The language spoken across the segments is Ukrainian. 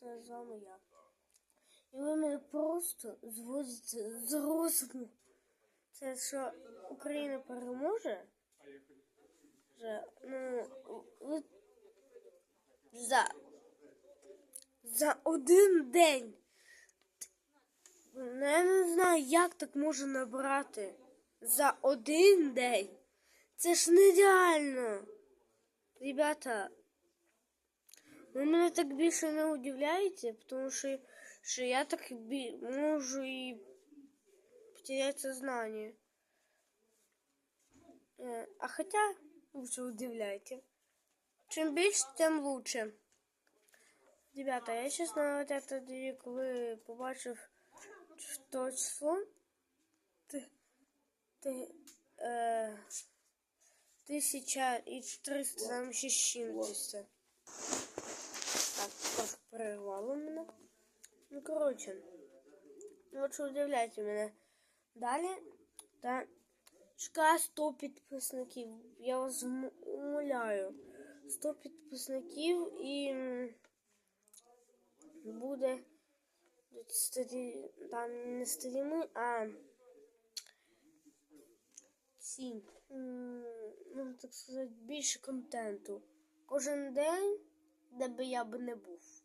Це з вами я. І ви мене просто зводите з розуму. Це що Україна переможе? Вже, ну, ви за, за один день. Ну, я не знаю, як так можна набрати за один день. Це ж нереально. Ребята, ви мене так більше не удивляєте, тому що, що я так бі... можу і потерять сознание. Э, А хотя, лучше удивляйте. Чем більше, тем лучше. Ребята, я чесно, от я тоді, коли побачив то число, ти, ти, е, тисяча і триста, там ще з чимось. Так, трошки перервало мене. Ну, коротше, от що удивляйте мене. Далі, та чекає 100 підписників. Я вас умоляю. 100 підписників і буде стрі... там не стріми, а м, ну так сказати, більше контенту. Кожен день, де би я би не був.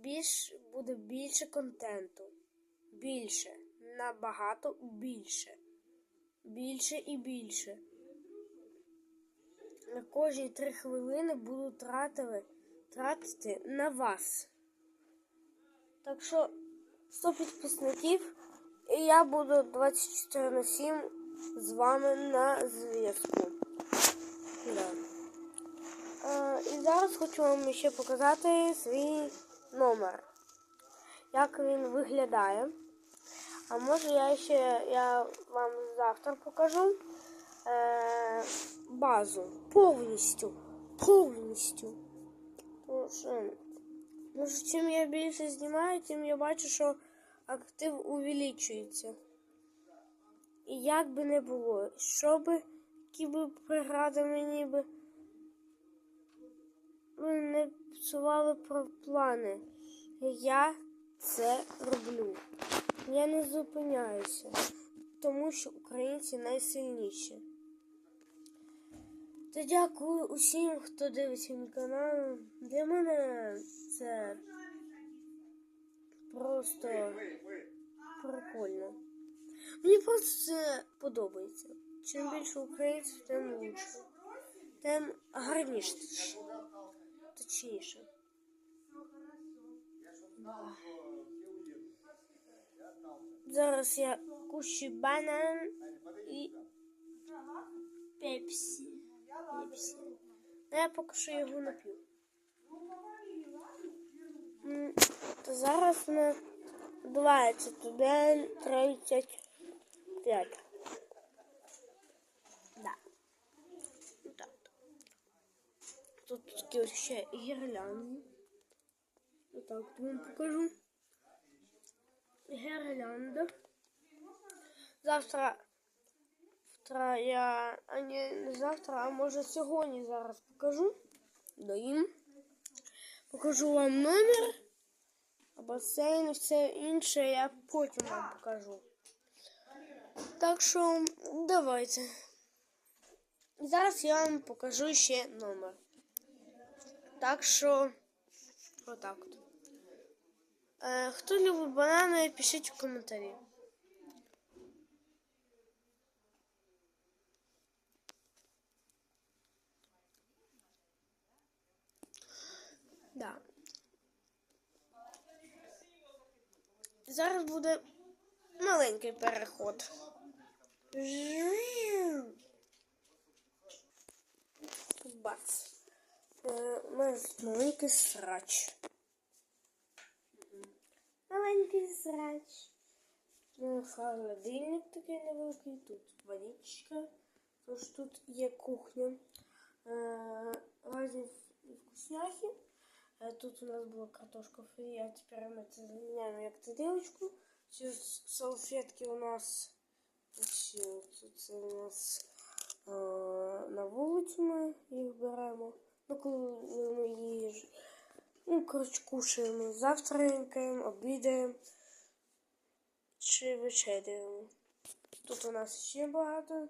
Більш буде більше контенту. Більше. Набагато більше. Більше і більше. На кожні три хвилини буду тратити, тратити на вас. Так що 100 підписників, і я буду 24 на 7 з вами на зв'язку. Да. Е, і зараз хочу вам ще показати свій номер. Як він виглядає. А може я ще я вам завтра покажу е, базу повністю. Повністю. Тому що, тому що чим я більше знімаю, тим я бачу, що актив увеличується. І як би не було, що би, які би прегради мені би ну, не псували про плани. Я це роблю. Я не зупиняюся, тому що українці найсильніші. Та дякую усім, хто дивиться мій канал. Для мене це просто прикольно. Мені просто це подобається. Чим більше українців, тим лучше. Тим гарніше. Точніше. Зараз я кущу банан і пепсі. Пепсі. Ну, я поки що його не п'ю. М, То зараз на 21 35. Тут такі ось ще гірлянди. Отак от вам покажу. Гірлянда. Завтра завтра я, а не, не завтра, а може сьогодні зараз покажу. Доїм. Покажу вам номер. А басейн і все інше я потім вам покажу. Так що давайте. Зараз я вам покажу ще номер. Так що отак от. Е, хто любить банани, пишіть в коментарі. Да. Зараз буде маленький переход. Бац. Е, маленький срач. Маленький срач. Ну, холодильник такий невеликий, тут водичка. Тож тут є кухня. Е, Разні вкусняхи. Е, Тут у нас була картошка фрі, а тепер ми це заміняємо як тарілочку. Ці салфетки у нас тут це у нас е, на вулицю ми їх беремо. Ну, коли ми їж, Ну, коротше, кушаємо. Завтракаємо, обідаємо чи вечеряємо. Тут у нас ще багато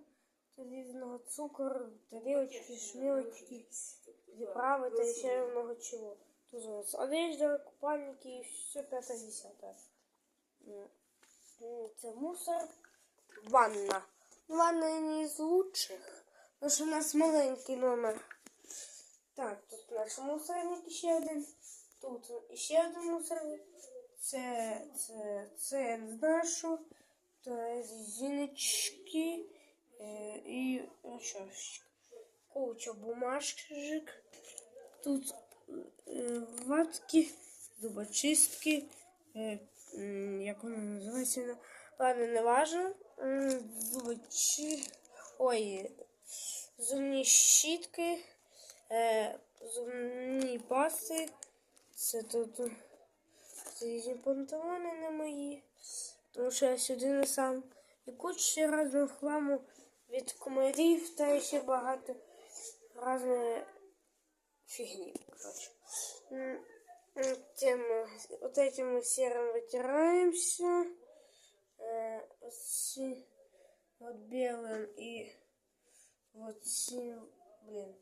різного цукру, тарілочки, шмілочки, приправи та ще много чого. Тут у нас одежда, купальники і все п'яте десяте. Це мусор. Ванна. Ванна не з лучших, тому що у нас маленький номер. Так, тут наш мусорник ще один. Тут ще один мусорник. Це, це, це що. Це зіночки е, і розчосочка. Куча бумажок. Тут е, ватки, зубочистки. Е, як воно називається? Ладно, не важно. Зубочи... Ой, зубні щітки, е, зубні пасти. Це тут е, це різні панталони не мої. Тому що я сюди не сам. І куча різного хламу від комарів та ще багато різної фігні. Короче. М, м, Тем, вот этим серым вытираемся. Э, с- вот белым и вот синим, блин,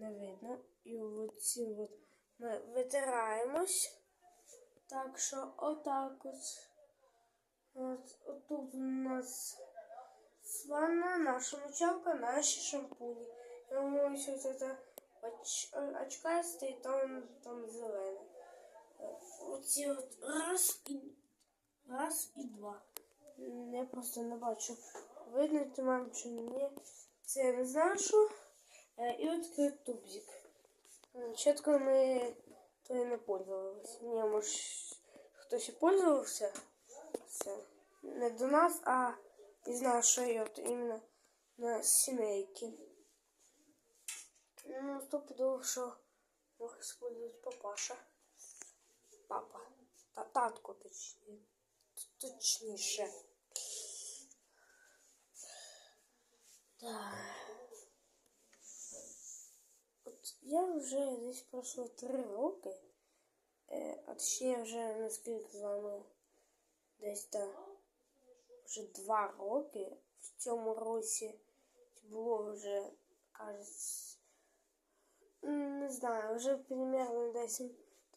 не видно. І от цим от ми витираємось. Так що отак от. От, отут у нас ванна, наша мочалка, наші шампуні. Я думаю, що це оч, очкасте і там, там зелене. Оці от раз і раз і два. Я просто не бачу. Видно ти мам чи ні. Це не знаю що. Е, І от такий от тубзик. М, Чітко ми то і не пользувалися. Ні, може хтось і пользувався. Це не до нас, а із нашої от іменно на сімейки. Ну, стопудово, що мог использовать папаша. Папа. Та татко точніше. Точніше. Так. От я вже десь пройшло три роки. Е, а ще вже наскільки з вами десь та вже два роки. В цьому році було вже, кажеться, не знаю, вже примерно десь.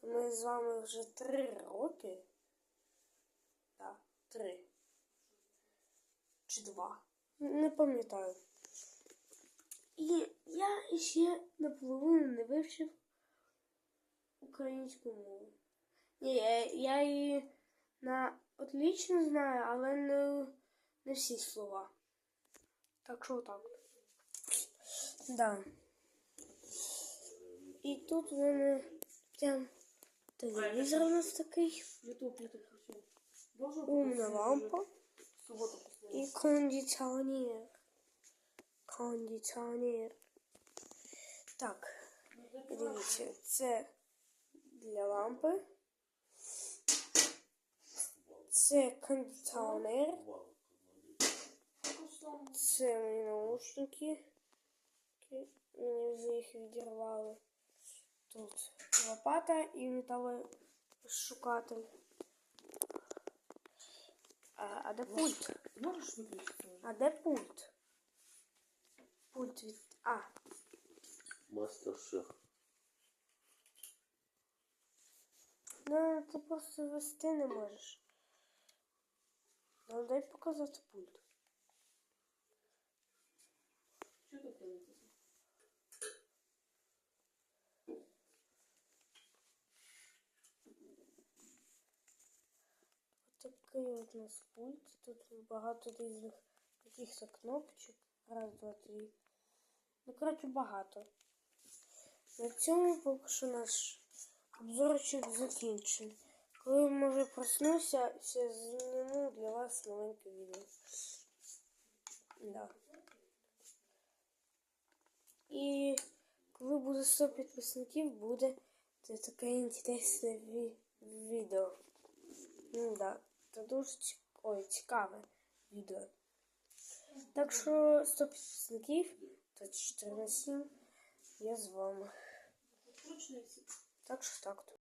То ми з вами вже три роки. Так, три. Чи два. Не пам'ятаю. І я ще наполовину не вивчив українську мову. Ні, я, я її на отлично знаю, але не, не всі слова. Так що так. Да. І тут в мене прям телевізор у нас такий, умна лампа і кондиціонер. Кондиціонер. Так, дивіться, це для лампи. Це кондиціонер. Це мої наушники. Мені вже їх відірвали. Тут лопата і металошукатель. А, а де пульт? А де пульт? Пульт від. А, Мастер-шеф. ну ти просто вести не можеш. Ну дай показати пульт. Что такое? Такий от у нас пульт. Тут багато різних таких кнопочок. Раз, два, три. Ну, коротше, багато. На цьому поки що наш обзорчик закінчений. Коли може проснуся, ще зніму для вас маленьке відео. Да. І коли буде 100 підписників, буде це таке інтересне ві- відео. Ну да, це дуже цікаве відео. Так що 100 підписників, то 4 на 7, я з вами. Так що так то.